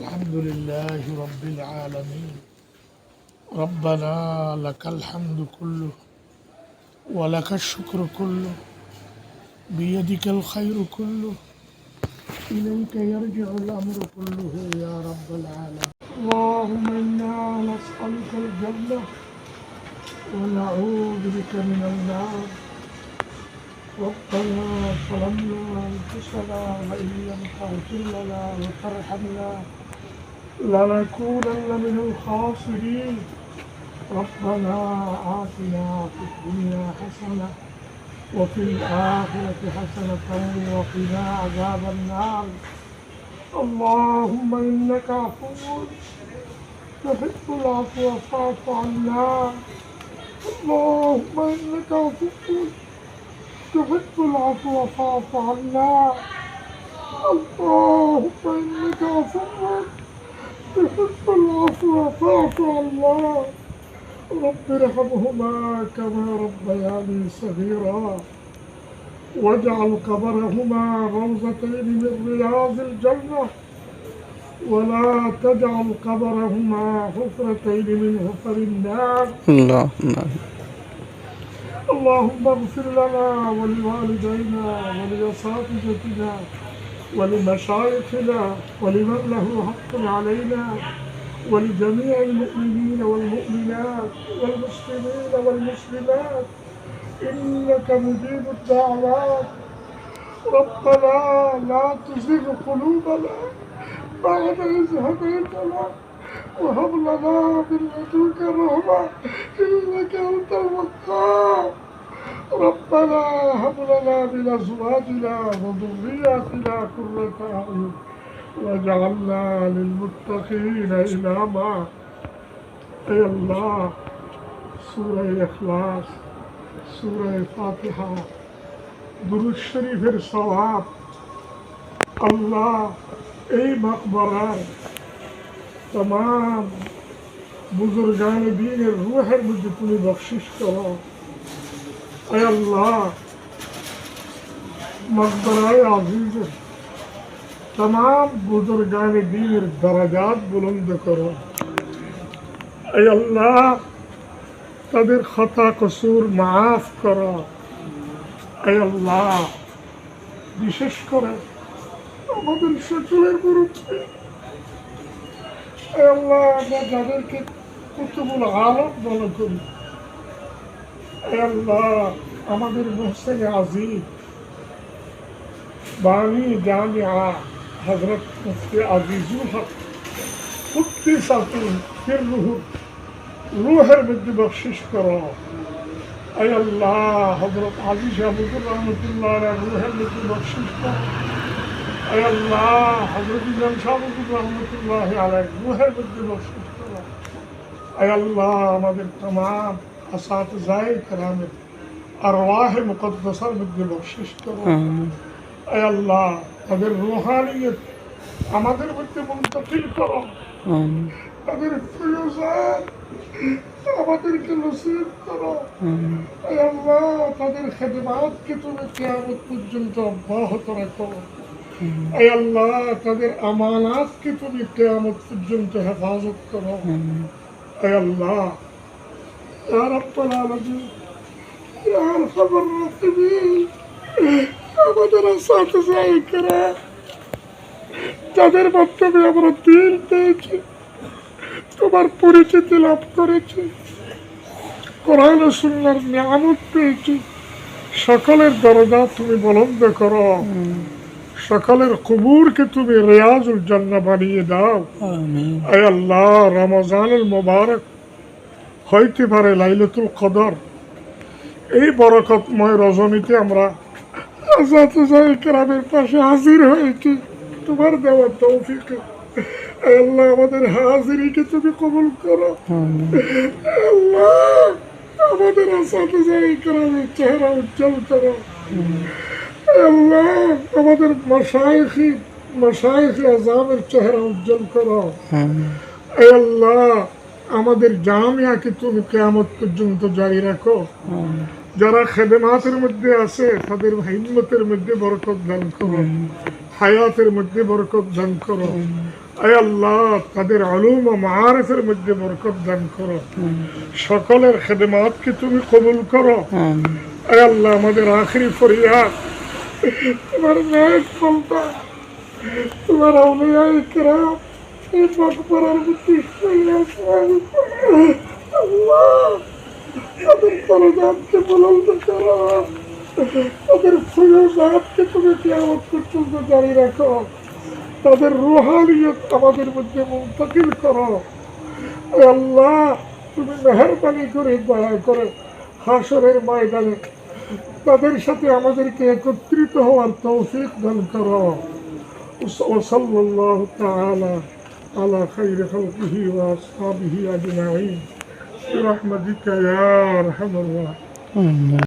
الحمد لله رب العالمين. ربنا لك الحمد كله ولك الشكر كله بيدك الخير كله. إليك يرجع الأمر كله يا رب العالمين. اللهم إنا نسألك الجنة ونعوذ بك من النار. ربنا ظلمنا أنفسنا وإن لم تغفر لنا وترحمنا لنكونن من الخاسرين. ربنا آتنا في الدنيا حسنة وفي الآخرة حسنة وقنا عذاب النار. اللهم إنك عفو تحب العفو فاعف عنا. اللهم إنك عفو تحب العفو فاعف عنا. اللهم إنك عفو وحب العفو وفاعف الله رب ارحمهما كما ربياني صغيرا. واجعل قبرهما روضتين من رياض الجنة. ولا تجعل قبرهما حفرتين من حفر النار. الله اللهم اغفر لنا ولوالدينا ولأساتذتنا ولمشايخنا ولمن له حق علينا ولجميع المؤمنين والمؤمنات والمسلمين والمسلمات. إنك مجيب الدعوات. ربنا لا تزغ قلوبنا بعد إذ هديتنا وهب لنا من لدنك رحمة إنك أنت الوهاب. ربنا هب لنا من ازواجنا وذرياتنا قرة اعين واجعلنا للمتقين اماما اے اللہ سورہ اخلاص سورہ فاتحہ درود শরীফের স্বভাব আল্লাহ এই মকবরার তমাম বুজুর্গান দিনের রুহের মধ্যে তুমি বকশিস করো يا الله مقبرة عزيزة تمام করো اے তাদের খতা কসুর মাফ করো اے বিশেষ করে আমাদের সচলের গুরুত্বে আল্লাহ আমরা যাদেরকে কতগুলো আলোক মনে করি আল্লাহ আমাদের মোহসেন আজিজ বাণী জামিয়া হজরত মুফতি আজিজুল হক উক্তি সাতুন ফির রুহ রুহের মধ্যে বকশিস করো اے اللہ حضرت عالی شاہ بکر رحمۃ اللہ علیہ روح کی بخشش کرو اے اللہ حضرت جم شاہ بکر رحمۃ اللہ علیہ روح کی بخشش کرو اے اللہ ہمارے تمام اساتذہ کرام ارواح مقدسہ مجھے بخشش کرو اے اللہ তাদের রুহানিয়ত আমাদের মধ্যে মুন্তকিল করো তাদের ফিরোজান আমাদেরকে নসিব করো আল্লাহ তাদের খেদমাতকে তুমি কেয়ামত পর্যন্ত অব্যাহত রাখো এ আল্লাহ তাদের আমানাতকে তুমি কেয়ামত পর্যন্ত হেফাজত করো এ আল্লাহ ইয়া রাব্বাল আলামিন ইয়া আরহামার রাহিমিন আমাদের আসাতে করা যাদের মাধ্যমে আমরা দিন পেয়েছি তোমার পরিচিতি লাভ করেছি কোরআন ও সুন্নার নিয়ামত পেয়েছি সকলের দরজা তুমি বলন্দ করো। সকলের কবুরকে তুমি রেয়াজুল জান্না বানিয়ে দাও। আয় আল্লাহ রমজানুল মোবারক হইতে পারে লাইলাতুল কদর। এই বরকতময় রজনীতে আমরা আজাদ কেরামের পাশে হাজির হয়েছি। তোমার দেওয়া তৌফিক। আল্লাহ আমাদের হাজিরিকে তুমি কবুল করো। আল্লাহ আমাদের আসাদ কেরামের চেহারা উজ্জ্বল করো। আল্লাহ আমাদের মশাইখি মশাইখি আজামের চেহারা উজ্জ্বল করো। আল্লাহ আমাদের জামিয়াকে তুমি কেয়ামত পর্যন্ত জারি রাখো। যারা খেদমাতের মধ্যে আছে, তাদের হিম্মতের মধ্যে বরকত দান করো। হায়াতের মধ্যে বরকত দান করো। তুমি কবুল করো। আল্লাহ, আমাদের আখরি ফরিয়াদ, তোমার তোমার ইকরাম এই মকবরার মধ্যে শুয়ে আছে। আল্লাহ তাদের দরজাতকে বুলন্দ করো তাদের ফয়জাতকে তুমি কিয়ামত পর্যন্ত জারি রাখো তাদের রুহানিয়ত আমাদের মধ্যে মুন্তকিল করো এ আল্লাহ তুমি মেহরবানি করে দয়া করে হাসরের ময়দানে তাদের সাথে আমাদেরকে একত্রিত হওয়ার তৌফিক দান করো وصلى الله تعالى على خير خلقه وأصحابه أجمعين برحمتك يا أرحم الراحمين.